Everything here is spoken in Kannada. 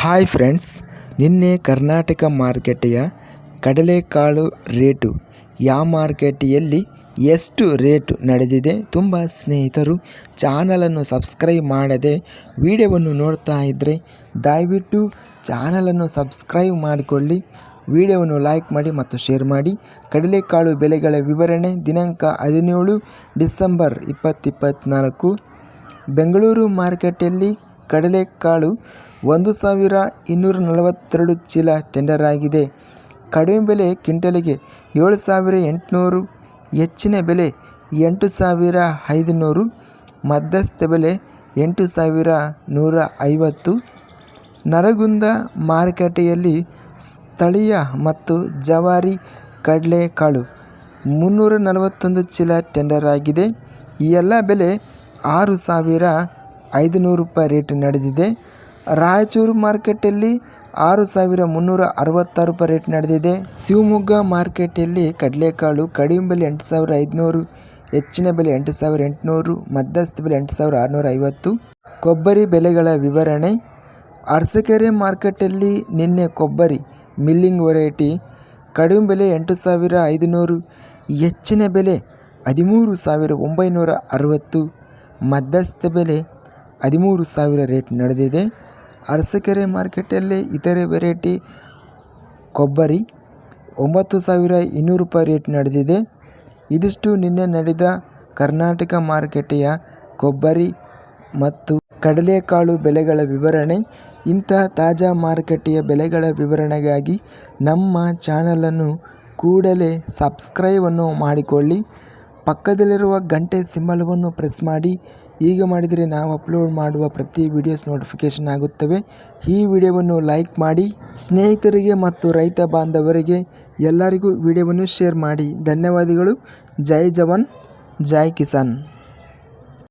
ಹಾಯ್ ಫ್ರೆಂಡ್ಸ್, ನಿನ್ನೆ ಕರ್ನಾಟಕ ಮಾರ್ಕೆಟೆಯ ಕಡಲೆಕಾಳು ರೇಟು ಯಾವ ಮಾರ್ಕೆಟಿಯಲ್ಲಿ ಎಷ್ಟು ರೇಟು ನಡೆದಿದೆ ತುಂಬ ಸ್ನೇಹಿತರು ಚಾನಲನ್ನು ಸಬ್ಸ್ಕ್ರೈಬ್ ಮಾಡದೆ ವಿಡಿಯೋವನ್ನು ನೋಡ್ತಾ ಇದ್ದರೆ ದಯವಿಟ್ಟು ಚಾನಲನ್ನು ಸಬ್ಸ್ಕ್ರೈಬ್ ಮಾಡಿಕೊಳ್ಳಿ, ವಿಡಿಯೋವನ್ನು ಲೈಕ್ ಮಾಡಿ ಮತ್ತು ಶೇರ್ ಮಾಡಿ. ಕಡಲೆಕಾಳು ಬೆಲೆಗಳ ವಿವರಣೆ ದಿನಾಂಕ ಹದಿನೇಳು ಡಿಸೆಂಬರ್ ಇಪ್ಪತ್ತಿಪ್ಪತ್ತ್ನಾಲ್ಕು ಬೆಂಗಳೂರು ಮಾರುಕಟ್ಟೆಯಲ್ಲಿ ಕಡಲೆಕಾಳು ಒಂದು ಸಾವಿರ ಇನ್ನೂರ ನಲವತ್ತೆರಡು ಚೀಲ ಟೆಂಡರ್ ಆಗಿದೆ. ಕಡಿಮೆ ಬೆಲೆ ಕ್ವಿಂಟಲಿಗೆ ಏಳು ಸಾವಿರ ಎಂಟುನೂರು, ಹೆಚ್ಚಿನ ಬೆಲೆ ಎಂಟು ಸಾವಿರ ಐದುನೂರು, ಮಧ್ಯಸ್ಥ ಬೆಲೆ ಎಂಟು ಸಾವಿರ ನೂರ ಐವತ್ತು. ನರಗುಂದ ಮಾರುಕಟ್ಟೆಯಲ್ಲಿ ಸ್ಥಳೀಯ ಮತ್ತು ಜವಾರಿ ಕಡಲೆಕಾಳು ಮುನ್ನೂರ ನಲವತ್ತೊಂದು ಚೀಲ ಟೆಂಡರ್ ಆಗಿದೆ. ಈ ಎಲ್ಲ ಬೆಲೆ ಆರು ಸಾವಿರ ಐದುನೂರು ರೂಪಾಯಿ ರೇಟ್ ನಡೆದಿದೆ. ರಾಯಚೂರು ಮಾರ್ಕೆಟಲ್ಲಿ ಆರು ಸಾವಿರ ಮುನ್ನೂರ ಅರವತ್ತಾರು ರೂಪಾಯಿ ರೇಟ್ ನಡೆದಿದೆ. ಶಿವಮೊಗ್ಗ ಮಾರ್ಕೆಟಲ್ಲಿ ಕಡಲೆಕಾಳು ಕಡಿಮೆ ಬೆಲೆ ಎಂಟು ಸಾವಿರ ಐದುನೂರು, ಹೆಚ್ಚಿನ ಬೆಲೆ ಎಂಟು ಸಾವಿರ ಎಂಟುನೂರು, ಮಧ್ಯಸ್ಥ ಬೆಲೆ ಎಂಟು ಸಾವಿರ ಆರುನೂರ ಐವತ್ತು. ಕೊಬ್ಬರಿ ಬೆಲೆಗಳ ವಿವರಣೆ. ಅರಸಕೆರೆ ಮಾರ್ಕೆಟಲ್ಲಿ ನಿನ್ನೆ ಕೊಬ್ಬರಿ ಮಿಲ್ಲಿಂಗ್ ವೆರೈಟಿ ಕಡಿಮೆ ಬೆಲೆ ಎಂಟು ಸಾವಿರ ಐದುನೂರು, ಹೆಚ್ಚಿನ ಬೆಲೆ ಹದಿಮೂರು ಸಾವಿರ ಒಂಬೈನೂರ ಅರವತ್ತು, ಮಧ್ಯಸ್ಥ ಬೆಲೆ ಹದಿಮೂರು ಸಾವಿರ ರೇಟ್ ನಡೆದಿದೆ. ಅರಸಕೆರೆ ಮಾರ್ಕೆಟಲ್ಲಿ ಇತರೆ ವೆರೈಟಿ ಕೊಬ್ಬರಿ ಒಂಬತ್ತು ಸಾವಿರ ಇನ್ನೂರು ರೂಪಾಯಿ ರೇಟ್ ನಡೆದಿದೆ. ಇದಿಷ್ಟು ನಿನ್ನೆ ನಡೆದ ಕರ್ನಾಟಕ ಮಾರುಕಟ್ಟೆಯ ಕೊಬ್ಬರಿ ಮತ್ತು ಕಡಲೆಕಾಳು ಬೆಲೆಗಳ ವಿವರಣೆ. ಇಂತಹ ತಾಜಾ ಮಾರುಕಟ್ಟೆಯ ಬೆಲೆಗಳ ವಿವರಣೆಗಾಗಿ ನಮ್ಮ ಚಾನಲನ್ನು ಕೂಡಲೇ ಸಬ್ಸ್ಕ್ರೈಬನ್ನು ಮಾಡಿಕೊಳ್ಳಿ. ಪಕ್ಕದಲ್ಲಿರುವ ಗಂಟೆ ಸಿಂಬಲವನ್ನು ಪ್ರೆಸ್ ಮಾಡಿ. ಹೀಗೆ ಮಾಡಿದರೆ ನಾವು ಅಪ್ಲೋಡ್ ಮಾಡುವ ಪ್ರತಿ ವಿಡಿಯೋಸ್ ನೋಟಿಫಿಕೇಷನ್ ಆಗುತ್ತವೆ. ಈ ವಿಡಿಯೋವನ್ನು ಲೈಕ್ ಮಾಡಿ, ಸ್ನೇಹಿತರಿಗೆ ಮತ್ತು ರೈತ ಬಾಂಧವರಿಗೆ ಎಲ್ಲರಿಗೂ ವಿಡಿಯೋವನ್ನು ಶೇರ್ ಮಾಡಿ. ಧನ್ಯವಾದಗಳು. ಜೈ ಜವಾನ್, ಜೈ ಕಿಸಾನ್.